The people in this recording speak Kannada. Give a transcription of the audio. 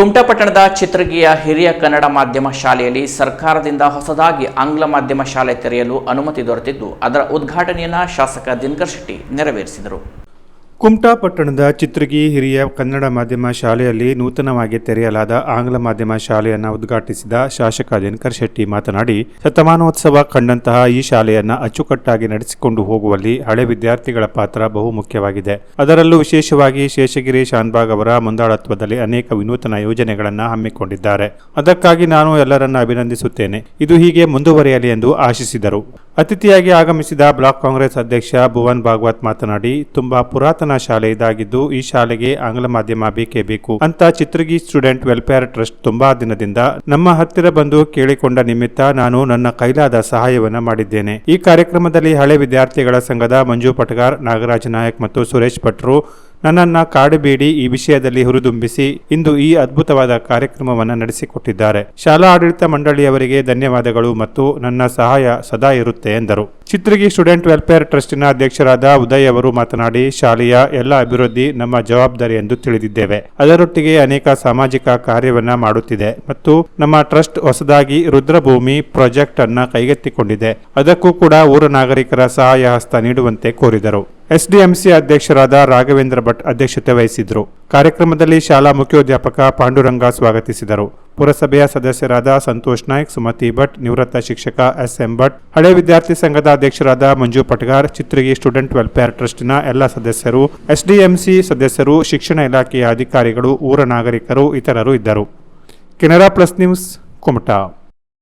ಕುಮಟಾ ಪಟ್ಟಣದ ಚಿತ್ರಗಿಯ ಹಿರಿಯ ಕನ್ನಡ ಮಾಧ್ಯಮ ಶಾಲೆಯಲ್ಲಿ ಸರ್ಕಾರದಿಂದ ಹೊಸದಾಗಿ ಆಂಗ್ಲ ಮಾಧ್ಯಮ ಶಾಲೆ ತೆರೆಯಲು ಅನುಮತಿ ದೊರೆತಿದ್ದು, ಅದರ ಉದ್ಘಾಟನೆಯನ್ನು ಶಾಸಕ ದಿನಕರ್ ಶೆಟ್ಟಿ ನೆರವೇರಿಸಿದರು. ಕುಮಟಾ ಪಟ್ಟಣದ ಚಿತ್ರಗಿ ಹಿರಿಯ ಕನ್ನಡ ಮಾಧ್ಯಮ ಶಾಲೆಯಲ್ಲಿ ನೂತನವಾಗಿ ತೆರೆಯಲಾದ ಆಂಗ್ಲ ಮಾಧ್ಯಮ ಶಾಲೆಯನ್ನು ಉದ್ಘಾಟಿಸಿದ ಶಾಸಕ ದಿನಕರ್ ಶೆಟ್ಟಿ ಮಾತನಾಡಿ, ಶತಮಾನೋತ್ಸವ ಕಂಡಂತಹ ಈ ಶಾಲೆಯನ್ನು ಅಚ್ಚುಕಟ್ಟಾಗಿ ನಡೆಸಿಕೊಂಡು ಹೋಗುವಲ್ಲಿ ಹಳೆ ವಿದ್ಯಾರ್ಥಿಗಳ ಪಾತ್ರ ಬಹು ಮುಖ್ಯವಾಗಿದೆ. ಅದರಲ್ಲೂ ವಿಶೇಷವಾಗಿ ಶೇಷಗಿರಿ ಶಾನ್ಭಾಗ್ ಅವರ ಮುಂದಾಳತ್ವದಲ್ಲಿ ಅನೇಕ ವಿನೂತನ ಯೋಜನೆಗಳನ್ನು ಹಮ್ಮಿಕೊಂಡಿದ್ದಾರೆ. ಅದಕ್ಕಾಗಿ ನಾನು ಎಲ್ಲರನ್ನ ಅಭಿನಂದಿಸುತ್ತೇನೆ. ಇದು ಹೀಗೆ ಮುಂದುವರಿಯಲಿ ಎಂದು ಆಶಿಸಿದರು. ಅತಿಥಿಯಾಗಿ ಆಗಮಿಸಿದ ಬ್ಲಾಕ್ ಕಾಂಗ್ರೆಸ್ ಅಧ್ಯಕ್ಷ ಭುವನ್ ಭಾಗವತ್ ಮಾತನಾಡಿ, ತುಂಬಾ ಪುರಾತನ ಶಾಲೆ ಇದಾಗಿದ್ದು, ಈ ಶಾಲೆಗೆ ಆಂಗ್ಲ ಮಾಧ್ಯಮ ಬೇಕೇ ಬೇಕು. ಅಂತ ಚಿತ್ರಗಿ ಸ್ಟೂಡೆಂಟ್ ವೆಲ್ಫೇರ್ ಟ್ರಸ್ಟ್ ತುಂಬಾ ದಿನದಿಂದ ನಮ್ಮ ಹತ್ತಿರ ಬಂದು ಕೇಳಿಕೊಂಡ ನಿಮಿತ್ತ ನಾನು ನನ್ನ ಕೈಲಾದ ಸಹಾಯವನ್ನ ಮಾಡಿದ್ದೇನೆ. ಈ ಕಾರ್ಯಕ್ರಮದಲ್ಲಿ ಹಳೆ ವಿದ್ಯಾರ್ಥಿಗಳ ಸಂಘದ ಮಂಜು ಪಟಗಾರ್, ನಾಗರಾಜ ನಾಯಕ್ ಮತ್ತು ಸುರೇಶ್ ಭಟ್ರು ನನ್ನನ್ನ ಕಾಡಬೇಡಿ ಈ ವಿಷಯದಲ್ಲಿ ಹುರಿದುಂಬಿಸಿ ಇಂದು ಈ ಅದ್ಭುತವಾದ ಕಾರ್ಯಕ್ರಮವನ್ನು ನಡೆಸಿಕೊಟ್ಟಿದ್ದಾರೆ. ಶಾಲಾ ಆಡಳಿತ ಮಂಡಳಿಯವರಿಗೆ ಧನ್ಯವಾದಗಳು ಮತ್ತು ನನ್ನ ಸಹಾಯ ಸದಾ ಇರುತ್ತೆ ಎಂದರು. ಚಿತ್ರಗಿ ಸ್ಟೂಡೆಂಟ್ ವೆಲ್ಫೇರ್ ಟ್ರಸ್ಟಿನ ಅಧ್ಯಕ್ಷರಾದ ಉದಯ್ ಅವರು ಮಾತನಾಡಿ, ಶಾಲೆಯ ಎಲ್ಲ ಅಭಿವೃದ್ಧಿ ನಮ್ಮ ಜವಾಬ್ದಾರಿ ಎಂದು ತಿಳಿದಿದ್ದೇವೆ. ಅದರೊಟ್ಟಿಗೆ ಅನೇಕ ಸಾಮಾಜಿಕ ಕಾರ್ಯವನ್ನ ಮಾಡುತ್ತಿದೆ ಮತ್ತು ನಮ್ಮ ಟ್ರಸ್ಟ್ ಹೊಸದಾಗಿ ರುದ್ರಭೂಮಿ ಪ್ರಾಜೆಕ್ಟ್ ಅನ್ನ ಕೈಗೆತ್ತಿಕೊಂಡಿದೆ. ಅದಕ್ಕೂ ಕೂಡ ಊರ ನಾಗರಿಕರ ಸಹಾಯ ಹಸ್ತ ನೀಡುವಂತೆ ಕೋರಿದರು. ಎಸ್ಡಿಎಂಸಿ ಅಧ್ಯಕ್ಷರಾದ ರಾಘವೇಂದ್ರ ಭಟ್ ಅಧ್ಯಕ್ಷತೆ ವಹಿಸಿದ್ರು ಕಾರ್ಯಕ್ರಮದಲ್ಲಿ ಶಾಲಾ ಮುಖ್ಯೋಧ್ಯಾಪಕ ಪಾಂಡುರಂಗ ಸ್ವಾಗತಿಸಿದರು. ಪುರಸಭೆಯ ಸದಸ್ಯರಾದ ಸಂತೋಷ್ ನಾಯ್ಕ್, ಸುಮತಿ ಭಟ್, ನಿವೃತ್ತ ಶಿಕ್ಷಕ ಎಸ್ ಎಂ ಭಟ್, ಹಳೆ ವಿದ್ಯಾರ್ಥಿ ಸಂಘದ ಅಧ್ಯಕ್ಷರಾದ ಮಂಜು ಪಟ್ಗಾರ್, ಚಿತ್ರಗಿ ಸ್ಟೂಡೆಂಟ್ ವೆಲ್ಫೇರ್ ಟ್ರಸ್ಟ್ನ ಎಲ್ಲ ಸದಸ್ಯರು, ಎಸ್ಡಿಎಂಸಿ ಸದಸ್ಯರು, ಶಿಕ್ಷಣ ಇಲಾಖೆಯ ಅಧಿಕಾರಿಗಳು, ಊರ ನಾಗರಿಕರು, ಇತರರು ಇದ್ದರು. Canara plus news, Kumta.